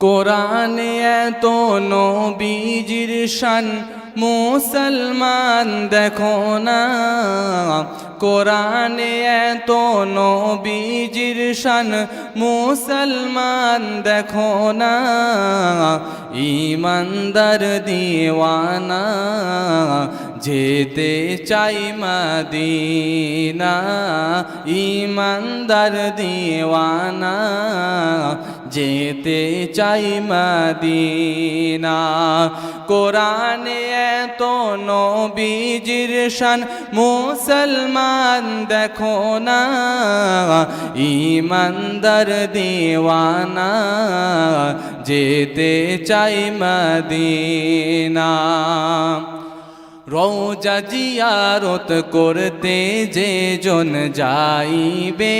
কোরআনে এত নবীজির শান, মুসলমান দেখো না। কোরআনে এত নবীজির শান, মুসলমান দেখো না। ইমানদার দিওয়ানা, যেতে চাই মদিনা। ইমানদার দিওয়ানা যেতে চাই মদিনা। কোরআনে এত নবীজির শান, মুসলমান দেখো না। ইমানদার দিওয়ানা, যেতে চাই মদিনা। রৌজা জিয়ারত করতে যে জন যাইবে,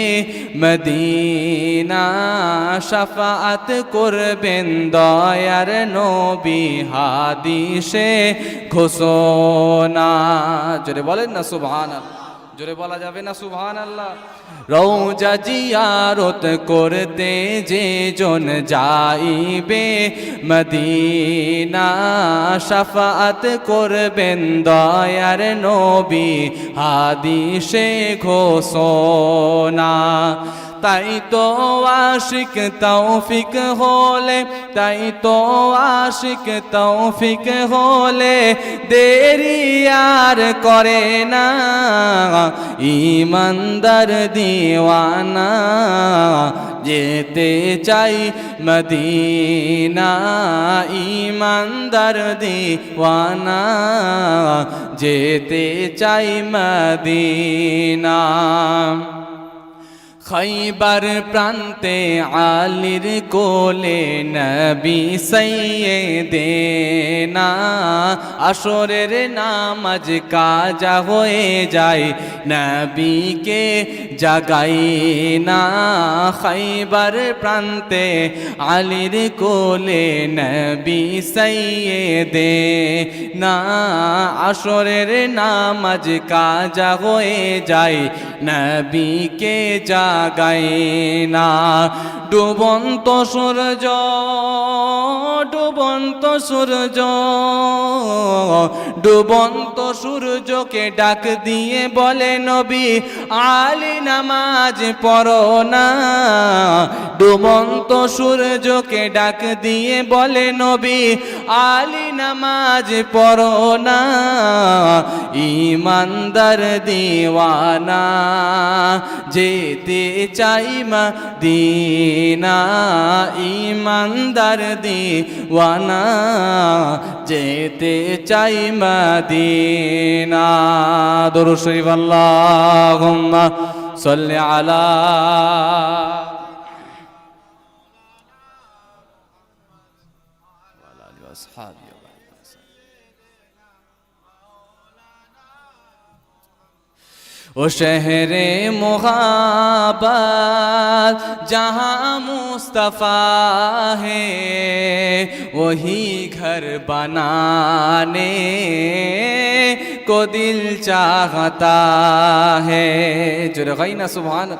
মদিনা সাফাত করবেন দয়ার নবী হাদিসে ঘোষণা। জোরে বলেন না সুবহান জোরে বলা যাবে না সুবহান আল্লাহ রৌজা জিয়ারত করতে যে জন যাইবে, মদিনা শাফাত করবেন দয়ার নবী, হাদিসে ঘোষণা। তাই তো আশিক তৌফিক হলে, তাই তো আশিক তৌফিক হলে দেরি আর করে না। ইমানদার দিওয়ানা যেতে চাই মদিনা। ইমানদার দিওয়ানা যেতে চাই মদিনা। খৈবার প্রান্তে আলির কোলে নবী সইয়ে দেনা আসরের নামাজ কাজা হয়ে যায়, নবীকে জাগাই না খৈবার প্রান্তে আলির কোলে নবী সইয়ে দে না আসরের নামাজ কাজা হয়ে যায়, নবীকে জাগাই না ডুবন্ত সূর্য ডুবন্ত সূর্য, ডুবন্ত সূর্যকে ডাক দিয়ে বলে, নবী, আলী নামাজ পড়ো না। ডুবন্ত সূর্যকে ডাক দিয়ে বলে, নবী, আলী নামাজ পড়ো না, ইমানদার দিওয়ানা, যেতে চাই মা দিনা ইমানদার দিওয়ানা, যেতে চাই মদিনা। দরু শরীফ, আল্লাহুম্মা সাল্লি আলা اصحابی و او شہر محبت جہاں مصطفیٰ ہے، وہی گھر بنانے کو دل چاہتا ہے۔ جرغینا سبحان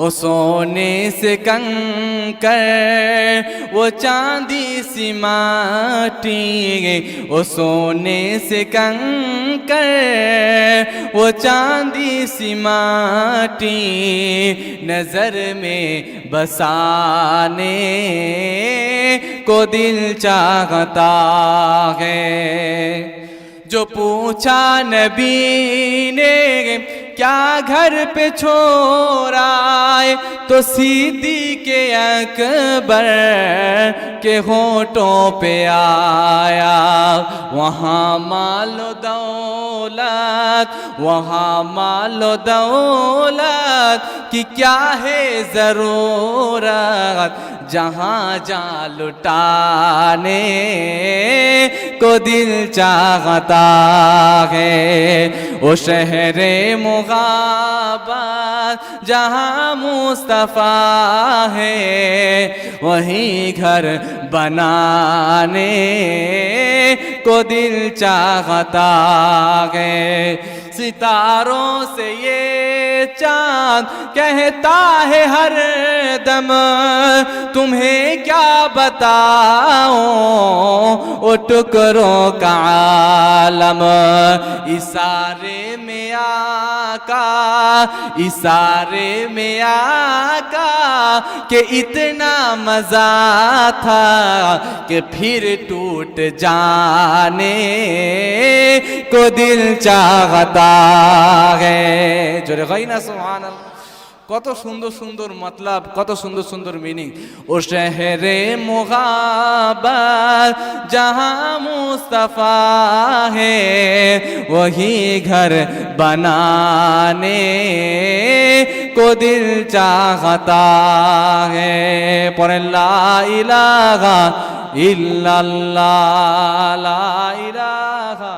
وہ سونے سے کنکر، وہ چاندی سی ماٹی وہ سونے سے کنکر، وہ چاندی سی ماٹی نظر میں بسانے کو دل چاہتا ہے۔ جو پوچھا نبی نے کیا گھر پہ چھوڑائے تو سیدھی کے اکبر کے ہوٹوں پہ آیا۔ وہاں مال و دولت، وہاں مال و دولت۔ ضرورت کی کیا ہے ضرورت؟ جہاں جا لٹانے کو دل چاہتا ہے، وہ شہر مغابت جہاں مصطفیٰ ہے وہیں گھر بنانے کو دل چاہتا ہے۔ ستاروں سے یہ چاند کہتا ہے ہر دم، تمہیں کیا بتاؤں؟ او ٹکروں کا عالم، اشارے میں آقا اسارے میں آقا کہ اتنا مزہ تھا کہ پھر ٹوٹ جانے को दिल चाहता है জোরে হয় না সুবহান কত সুন্দর সুন্দর মতলব কত সুন্দর সুন্দর মিনিং ও শহরে মুগাবার जहाँ मुस्तफ़ा है वही घर बनाने को दिल चाहता है पर ला इलाहा इल्लल्लाह ला इलाहा